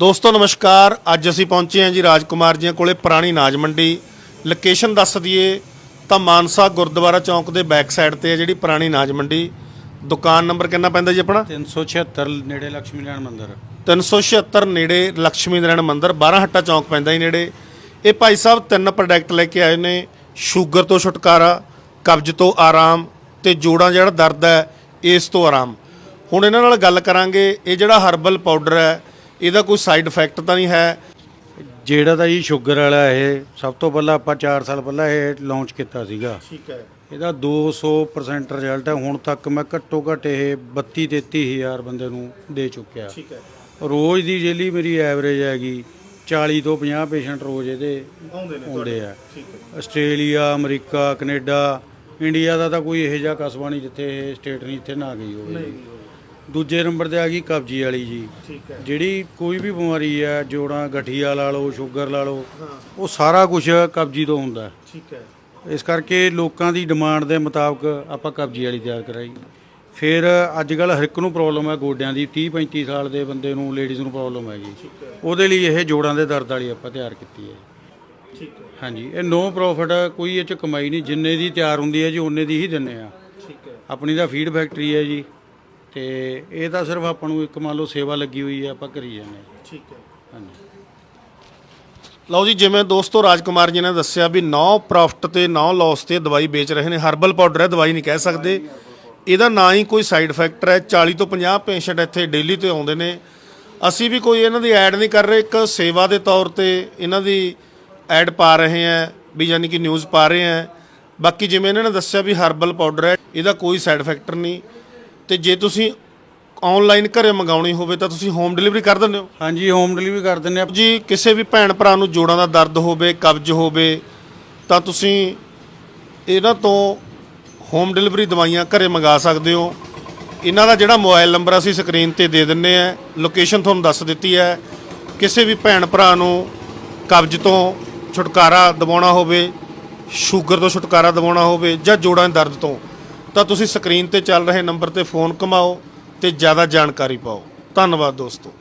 ਦੋਸਤੋ ਨਮਸਕਾਰ। ਅੱਜ ਅਸੀਂ ਪਹੁੰਚੇ ਹਾਂ ਜੀ ਰਾਜਕੁਮਾਰ ਜੀਆਂ ਕੋਲੇ ਪੁਰਾਣੀ ਨਾਜ ਮੰਡੀ। ਲੋਕੇਸ਼ਨ ਦੱਸ ਦਈਏ ਤਾਂ ਮਾਨਸਾ ਗੁਰਦੁਆਰਾ ਚੌਂਕ ਦੇ ਬੈਕ ਸਾਈਡ ਤੇ ਹੈ ਜਿਹੜੀ ਪੁਰਾਣੀ ਨਾਜ ਮੰਡੀ। ਦੁਕਾਨ ਨੰਬਰ ਕਿੰਨਾ ਪੈਂਦਾ ਜੀ ਆਪਣਾ? 376 ਨੇੜੇ ਲక్ష్ਮੀ ਨਾਰਾਇਣ ਮੰਦਿਰ। 376 ਨੇੜੇ ਲక్ష్ਮੀ ਨਾਰਾਇਣ ਮੰਦਰ 12 ਹੱਟਾ ਚੌਂਕ ਪੈਂਦਾ ਹੀ ਨੇੜੇ। ਇਹ ਭਾਈ ਸਾਹਿਬ ਤਿੰਨ ਪ੍ਰੋਡਕਟ ਲੈ ਕੇ ਆਏ ਨੇ ਸ਼ੂਗਰ ਤੋਂ ਛੁਟਕਾਰਾ ਕਬਜ਼ ਤੋਂ ਆਰਾਮ ਤੇ ਜੋੜਾਂ ਜਿਹੜਾ ਦਰਦ ਹੈ ਇਸ ਤੋਂ ਆਰਾਮ। ਹੁਣ ਇਹਨਾਂ ਨਾਲ ਗੱਲ ਕਰਾਂਗੇ ਇਹ ਜਿਹੜਾ ਹਰਬਲ ਪਾਊਡਰ ਹੈ ਇਹਦਾ ਕੋਈ ਸਾਈਡ ਇਫੈਕਟ ਤਾਂ ਨਹੀਂ ਹੈ? ਜਿਹੜਾ ਤਾਂ ਜੀ ਸ਼ੂਗਰ ਵਾਲਾ ਇਹ ਸਭ ਤੋਂ ਪਹਿਲਾਂ ਆਪਾਂ 4 ਸਾਲ ਪਹਿਲਾਂ ਇਹ ਲਾਂਚ ਕੀਤਾ ਸੀਗਾ। ਠੀਕ ਹੈ। ਇਹਦਾ 200% ਰਿਜ਼ਲਟ ਹੈ ਹੁਣ ਤੱਕ ਮੈਂ ਘੱਟੋ ਘੱਟ ਇਹ 32 33000 ਬੰਦੇ ਨੂੰ ਦੇ ਚੁੱਕਿਆ। ਠੀਕ ਹੈ। ਰੋਜ਼ ਦੀ ਜਿਹੜੀ ਮੇਰੀ ਐਵਰੇਜ ਹੈਗੀ 40 ਤੋਂ 50 ਪੇਸ਼ੈਂਟ ਰੋਜ਼ ਇਹਦੇ ਆਉਂਦੇ ਨੇ ਆਉਂਦੇ ਆ। ਠੀਕ ਹੈ। ਆਸਟ੍ਰੇਲੀਆ ਅਮਰੀਕਾ ਕੈਨੇਡਾ ਇੰਡੀਆ ਦਾ ਤਾਂ ਕੋਈ ਇਹੋ ਜਿਹਾ ਕਸਬਾ ਨਹੀਂ ਜਿੱਥੇ ਇਹ ਸਟੇਟ ਨਹੀਂ ਇੱਥੇ ਨਾ ਗਈ ਹੋਵੇ। ਦੂਜੇ ਨੰਬਰ ਤੇ ਆ ਗਈ ਕਬਜੀ ਵਾਲੀ ਜੀ। ਠੀਕ ਹੈ। ਜਿਹੜੀ ਕੋਈ ਵੀ ਬਿਮਾਰੀ ਹੈ ਜੋੜਾਂ ਗਠੀਆ ਲਾ ਲਓ ਸ਼ੂਗਰ ਲਾ ਲਓ ਉਹ ਸਾਰਾ ਕੁਝ ਕਬਜੀ ਤੋਂ ਹੁੰਦਾ। ਹੈ। ਠੀਕ ਹੈ। ਇਸ ਕਰਕੇ ਲੋਕਾਂ ਦੀ ਡਿਮਾਂਡ ਦੇ ਮੁਤਾਬਕ ਆਪਾਂ ਕਬਜੀ ਵਾਲੀ ਤਿਆਰ ਕਰਾਈ। ਫਿਰ ਅੱਜ ਕੱਲ ਹਰ ਇੱਕ ਨੂੰ ਪ੍ਰੋਬਲਮ ਹੈ ਗੋਡਿਆਂ ਦੀ। 30 35 ਸਾਲ ਦੇ ਬੰਦੇ ਨੂੰ ਲੇਡੀਜ਼ ਨੂੰ ਪ੍ਰੋਬਲਮ ਹੈਗੀ ਉਹਦੇ ਲਈ ਇਹ ਜੋੜਾਂ ਦੇ ਦਰਦ ਵਾਲੀ ਆਪਾਂ ਤਿਆਰ ਕੀਤੀ ਹੈ। ਠੀਕ ਹੈ। ਹਾਂਜੀ ਇਹ ਨੋ ਪ੍ਰੋਫਿਟ ਕੋਈ ਇਹ ਚ ਕਮਾਈ ਨਹੀਂ। ਜਿੰਨੇ ਦੀ ਤਿਆਰ ਹੁੰਦੀ ਹੈ ਜੀ ਉਹਨੇ ਦੀ ਹੀ ਦਿੰਨੇ ਆ। ਠੀਕ ਹੈ। ਆਪਣੀ ਦਾ ਫੀਡ ਫੈਕਟਰੀ ਹੈ ਜੀ। ਤੇ ਇਹ ਤਾਂ ਸਿਰਫ ਆਪਾਂ ਨੂੰ ਇੱਕ ਮੰਨ ਲਓ ਸੇਵਾ ਲੱਗੀ ਹੋਈ ਹੈ ਆਪਾਂ ਕਰੀ ਜਾਂਦੇ ਹਾਂ। ਠੀਕ ਹੈ। ਹਾਂਜੀ। ਲਓ ਜੀ ਜਿਵੇਂ ਦੋਸਤੋ ਰਾਜਕੁਮਾਰ ਜੀ ਨੇ ਦੱਸਿਆ ਵੀ 9 ਪ੍ਰੋਫਿਟ ਤੇ 9 ਲਾਸ ਤੇ ਦਵਾਈ ਵੇਚ ਰਹੇ ਨੇ ਹਰਬਲ ਪਾਊਡਰ ਹੈ ਦਵਾਈ ਨਹੀਂ ਕਹਿ ਸਕਦੇ। ਇਹਦਾ ਨਾ ਹੀ ਕੋਈ ਸਾਈਡ ਇਫੈਕਟ ਹੈ 40 ਤੋਂ 50 ਪੇਸ਼ੈਂਟ ਇੱਥੇ ਡੇਲੀ ਤੇ ਆਉਂਦੇ ਨੇ। ਅਸੀਂ ਵੀ ਕੋਈ ਇਹਨਾਂ ਦੀ ਐਡ ਨਹੀਂ ਕਰ ਰਹੇ ਇੱਕ ਸੇਵਾ ਦੇ ਤੌਰ ਤੇ ਇਹਨਾਂ ਦੀ ਐਡ ਪਾ ਰਹੇ ਹਾਂ ਵੀ ਯਾਨੀ ਕਿ ਨਿਊਜ਼ ਪਾ ਰਹੇ ਹਾਂ। ਬਾਕੀ ਜਿਵੇਂ ਇਹਨਾਂ ਨੇ ਦੱਸਿਆ ਵੀ ਹਰਬਲ ਪਾਊਡਰ ਹੈ ਇਹਦਾ ਕੋਈ ਸਾਈਡ ਇਫੈਕਟ ਨਹੀਂ। ਤੇ ਜੇ ਤੁਸੀਂ ਆਨਲਾਈਨ ਘਰੇ ਮੰਗਾਉਣੀ ਹੋਵੇ ਤਾਂ ਤੁਸੀਂ ਹੋਮ ਡਿਲੀਵਰੀ ਕਰ ਦਿੰਦੇ ਹੋ? ਹਾਂਜੀ ਹੋਮ ਡਿਲੀਵਰੀ ਕਰ ਦਿੰਦੇ ਆ ਜੀ ਕਿਸੇ ਵੀ ਭੈਣ ਭਰਾ ਨੂੰ ਜੋੜਾਂ ਦਾ ਦਰਦ ਹੋਵੇ ਕਬਜ਼ ਹੋਵੇ ਤਾਂ ਤੁਸੀਂ ਇਹਨਾਂ ਤੋਂ ਹੋਮ ਡਿਲੀਵਰੀ ਦਵਾਈਆਂ ਘਰੇ ਮੰਗਾ ਸਕਦੇ ਹੋ। ਇਹਨਾਂ ਦਾ ਜਿਹੜਾ ਮੋਬਾਈਲ ਨੰਬਰ ਅਸੀਂ ਸਕਰੀਨ ਤੇ ਦੇ ਦਿੰਨੇ ਆ ਲੋਕੇਸ਼ਨ ਤੁਹਾਨੂੰ ਦੱਸ ਦਿੱਤੀ ਹੈ। ਕਿਸੇ ਵੀ ਭੈਣ ਭਰਾ ਨੂੰ ਕਬਜ਼ ਤੋਂ ਛੁਟਕਾਰਾ ਦਿਵਾਉਣਾ ਹੋਵੇ ਸ਼ੂਗਰ ਤੋਂ ਛੁਟਕਾਰਾ ਦਿਵਾਉਣਾ ਹੋਵੇ ਜਾਂ ਜੋੜਾਂ ਦੇ ਦਰਦ ਤੋਂ ਤਾਂ ਤੁਸੀਂ ਸਕਰੀਨ ਤੇ ਚੱਲ ਰਹੇ ਨੰਬਰ ਤੇ ਫੋਨ ਘੁਮਾਓ ਤੇ ਜ਼ਿਆਦਾ ਜਾਣਕਾਰੀ ਪਾਓ। ਧੰਨਵਾਦ ਦੋਸਤੋ।